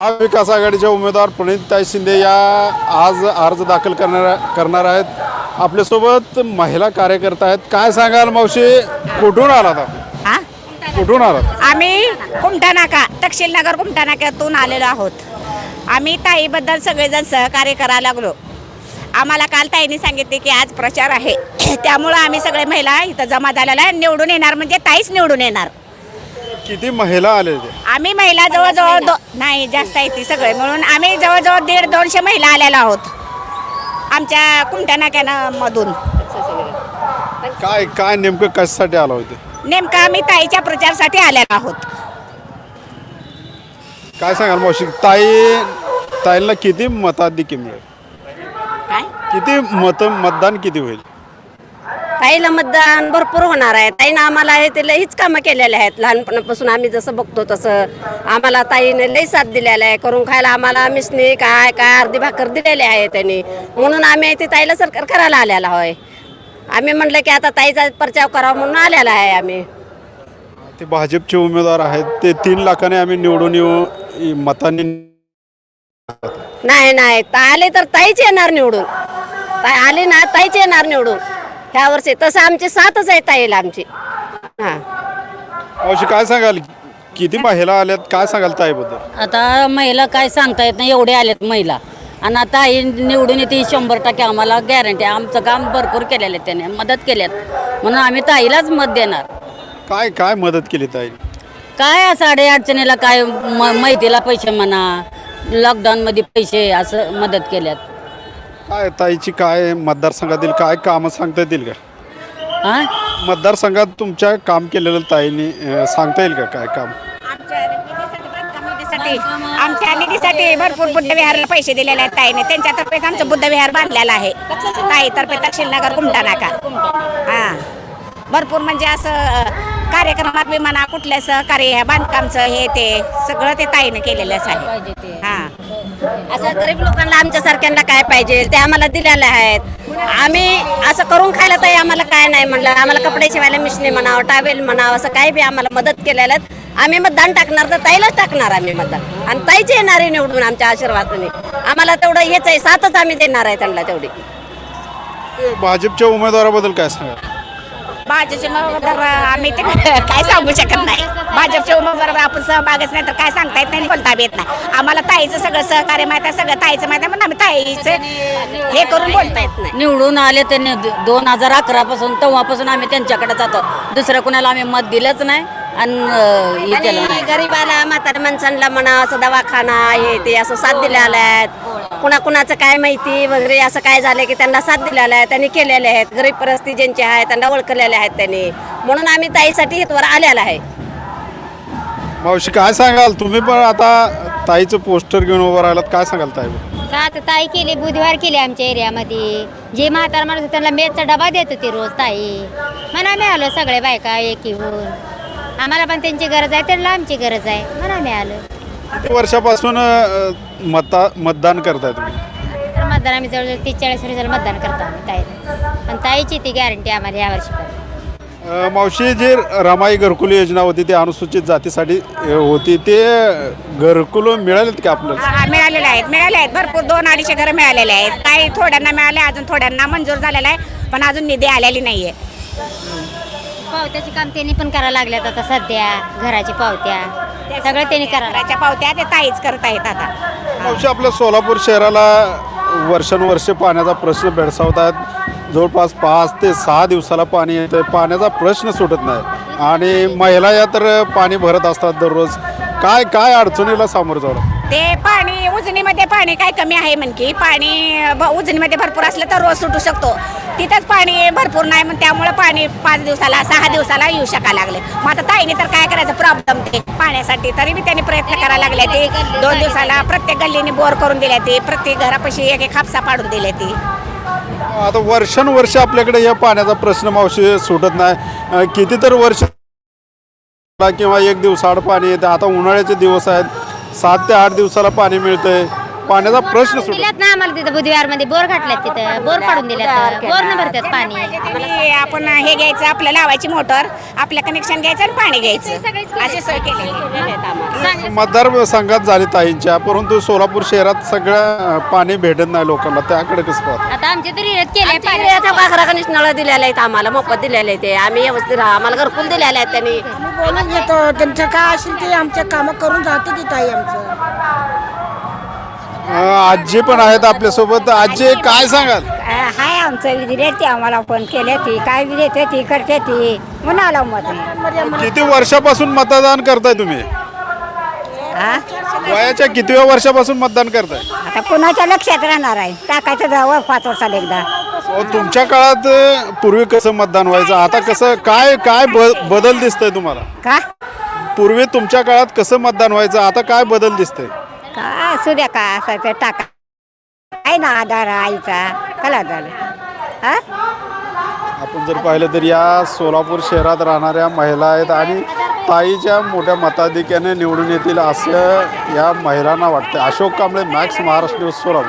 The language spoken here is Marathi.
महाविकास आघाडीचे उमेदवार प्रणितताई शिंदे या आज अर्ज दाखल करणार करणार आहेत. आपल्यासोबत महिला कार्यकर्ता आहेत. काय सांगाल मावशी? कुठून आलात आपण? हा? कुठून आलात? आम्ही कुमठा नाका तक्षील नगर कुमठा नाक्यातून आलेलो आहोत. आम्ही ताईबद्दल सगळेजण सहकार्य करायला लागलो. आम्हाला काल ताईने सांगितले की आज प्रचार आहे. त्यामुळं आम्ही सगळे महिला इथं जमा झालेला आहे. निवडून येणार म्हणजे ताईच निवडून येणार. किती महिला आले ते आम्ही महिला जवळजवळ दो नाही जास्त आहे ती सगळे. म्हणून आम्ही जवळजवळ दीड दोनशे महिला आलेलो आहोत. आमच्या कुमठा नाक्यानं मधून काय काय नेमकं कशासाठी आला होते? नेमकं आम्ही ताईच्या प्रचारासाठी आलेलो आहोत. काय सांगाल मावशी? ताई ताईला किती मताधिक्य मिळेल? काय? किती मत मतदान किती होईल? ताईला मतदान भरपूर होणार आहे. ताईनं आम्हाला हे ते लईच कामं केलेले आहेत. लहानपणापासून आम्ही जसं बघतो तसं आम्हाला ताईने लई साथ दिलेला आहे. करून खायला आम्हाला मिसणी काय काय अर्धी भाकर दिलेली आहे त्यांनी. म्हणून आम्ही ते ताईला सरकार करायला आलेला होय आम्ही म्हटलं की आता ताईचा परचाव करावा म्हणून आलेला आहे आम्ही. ते भाजपचे उमेदवार आहेत. ते तीन लाखाने आम्ही निवडून येऊ मतांनी नाही नाही. आले तर ताईच येणार निवडून. ताई आली ना ताईच येणार निवडून. ह्या वर्षी तसं आमची साथच आहे ताईला आमची. हां. मावशी काय सांगाल? किती महिला आल्यात? काय सांगाल ताईबद्दल? आता महिला काय सांगता येत नाही एवढे आलेत महिला. आणि आता आई निवडून येते ही शंभर टक्के आम्हाला गॅरंटी आमचं काम भरपूर केलेलं आहे त्याने मदत केल्यात. म्हणून आम्ही ताईलाच मत देणार. काय काय मदत केली ताई? काय असं अडे अडचणीला काय म माहितीला पैसे म्हणा लॉकडाऊनमध्ये पैसे असं मदत केल्यात. काय ताईची काय मतदारसंघातील काय कामं सांगता येतील का? हां मतदारसंघात तुमच्या काम केलेलं ताईने अं, सांगता येईल का काय काम? आमच्या निधीसाठी, आमच्या निधीसाठी भरपूर बुद्धविहारला पैसे दिलेले आहेत ताईने. त्यांच्यातर्फे आमचं बुद्धविहार बांधलेलं आहे. ताईतर्फे तक्षील नगर कुमटा नाका. हा. भरपूर म्हणजे असं अं, कार्यक्रमात बी म्हणा कुठल्या सहकार्य ह्या बांधकामचं हे ते सगळं ते ताईने केलेलंच आहे. हा. असं गरीब लोकांना आमच्या सारख्यांना काय पाहिजे? ते आम्हाला दिलेले आहेत. आम्ही असं करून खायला तर आम्हाला काय नाही म्हणलं. आम्हाला कपडे शिवायला मिशनी म्हणावं टावेल म्हणावं असं काही बी आम्हाला मदत केलेलं आहेत. आम्ही मतदान टाकणार तर ताईलाच टाकणार आम्ही मतदान. आणि ताईचे येणार आहे निवडून आमच्या आशीर्वादाने. आम्हाला तेवढं हेच आहे साथच आम्ही देणार आहे त्यांना तेवढी. भाजपच्या उमेदवाराबद्दल काय सांगाल? भाजपचे उमेदवार आम्ही ते काय सांगू शकत नाही. भाजपचे उमेदवार आपण सहभागच नाही तर काय सांगता येत नाही बोलता येत नाही. आम्हाला ताईचं सगळं सहकार्य माहिती आहे सगळं ताईचं माहिती आहे म्हणून आम्ही ताईचं हे करून बोलता येत नाही. निवडून आले त्यांनी दोन हजार अकरापासून तेव्हापासून आम्ही त्यांच्याकडे जातो. दुसऱ्या कुणाला आम्ही मत दिलंच नाही आणि हे गरीबाला म्हाताऱ्या माणसांना म्हणा असं दवाखाना हे ते असं साथ दिलेला आहेत. कुणा कुणाचं काय माहिती वगैरे असं काय झालं की त्यांना साथ दिलेला आहे त्यांनी केलेले आहेत. गरीब परिस्थिती ज्यांची आहे त्यांना ओळखलेले आहेत त्यांनी. म्हणून आम्ही ताईसाठी इथवर आलेला आहे. मावशी काय सांगाल? तुम्ही पण आता ताईचं पोस्टर घेऊन उभं राहिलात. काय सांगाल ताई? का आता ताई केली बुधवार केली आमच्या एरियामध्ये. जे म्हातारा माणूस त्यांना मेसचा डबा देत होती रोज ताई. म्हणून आम्ही आलो सगळे बायका एक येऊन आम्हाला पण त्यांची गरज आहे त्यांना आमची गरज आहे. म्हणून आम्ही आलो किती वर्षापासून अं, मता मतदान करताय तुम्ही? तर मतदान आम्ही जवळजवळ तीस चाळीस वर्षाला मतदान करतो आम्ही ताई. आणि ताईची ती गॅरंटी आम्हाला यावर्षी पण. मावशी जी रमाई घरकुल योजना होती ती अनुसूचित जातीसाठी होती. ते घरकुल मिळालेत का आपल्याला? हा, मिळालेले आहेत मिळाले आहेत. भरपूर दोन अडीचशे घरं मिळालेले आहेत. काही थोड्यांना मिळाले अजून थोड्यांना मंजूर झालेला आहे पण अजून निधी आलेली नाहीये. पावत्याचे काम त्यांनी पण करायला लागल्यात आता सध्या घराची पावत्या. सगळं त्यांनी करायला घराच्या पावत्या ते ताईच करत आहेत आता. मावशी आपल्या सोलापूर शहराला वर्षानुवर्षे पाण्याचा प्रश्न भेडसावत आहेत. जवळपास पाच ते सहा दिवसाला पाणी येतं. पाण्याचा प्रश्न सुटत नाही. आणि महिला या तर पाणी भरत असतात दररोज. काय काय अडचणीला सामोरं जावं ते पाणी उजनीमध्ये पाणी काय कमी आहे म्हणकी? पाणी ब- उजनीमध्ये भरपूर असलं तर रोज सुटू शकतो. तिथंच पाणी भरपूर नाही मग त्यामुळे पाणी पाच दिवसाला सहा दिवसाला येऊ शकायला लागले. मग आता ताईने तर काय करायचं? प्रॉब्लेम ते. पाण्यासाठी तरी बी त्यांनी प्रयत्न करायला लागले ते. दोन दिवसाला प्रत्येक गल्लीने बोर करून दिले ते. प्रत्येक घरापाशी एक एक हापसा पाडून दिले ते. आता वर्षानुवर्ष आपल्याकडे या पाण्याचा प्रश्न मावशी सुटत नाही. किती तर वर्ष किंवा एक दिवसाआड पाणी येतं. आता उन्हाळ्याचे दिवस आहेत. सात ते आठ दिवसाला पाणी मिळतंय. पाण्याचा प्रश्न सुटत दिल्यात ना आम्हाला तिथं बुधवारमध्ये बोर घातल्यात तिथं. बोर पाडून दिल्यात. बोर न भरतात पाणी. आपण हे घ्यायचं आपलं लावायची मोटर आपलं कनेक्शन घ्यायचं आणि पाणी घ्यायचं. अशी सोय केली. मतदार संघात झाली ताईंच्या परंतु सोलापूर शहरात सगळं पाणी भेटत नाही लोकांना. त्याकडे कसं पाहता? आता आमच्या तरी केले. पाणी आता वाघरा गणेश नळ दिलेले आहेत आम्हाला मोफत दिलेले आहेत ते. आम्ही व्यवस्थित राहा. आम्हाला घरकुल दिलेले आहेत त्यांनी. बोलून घेतो त्यांचं काय असेल ते आमच्या कामं करून जाते ती ताई आमचं. आजी पण आहेत आपल्यासोबत. आजी काय सांगाल? हाय आमचं विधी ती आम्हाला फोन केले ती. काय विधी येते ती? करते ती. म्हणून आला मत किती वर्षापासून मतदान करताय तुम्ही? हा वयाच्या कितव्या वर्षापासून मतदान करताय? आता कुणाच्या लक्षात राहणार आहे? टाकायचं जावं पाच वर्षाला एकदा. अहो, तुमच्या काळात अं, पूर्वी कसं मतदान व्हायचं? आता कसं काय काय ब- बदल दिसतंय तुम्हाला? का? पूर्वी तुमच्या काळात कसं मतदान व्हायचं? आता काय बदल दिसतंय? काय असू द्या का असायचं? टाका. काय ना आधार आईचा. कला झालं. हा आपण जर पाहिलं तर या सोलापूर शहरात राहणाऱ्या महिला आहेत आणि ताईच्या मोठ्या मताधिक्याने निवडून येतील असं या महिलांना वाटतं अशोक कांबळे मॅक्स महाराष्ट्र न्यूज सोलापूर.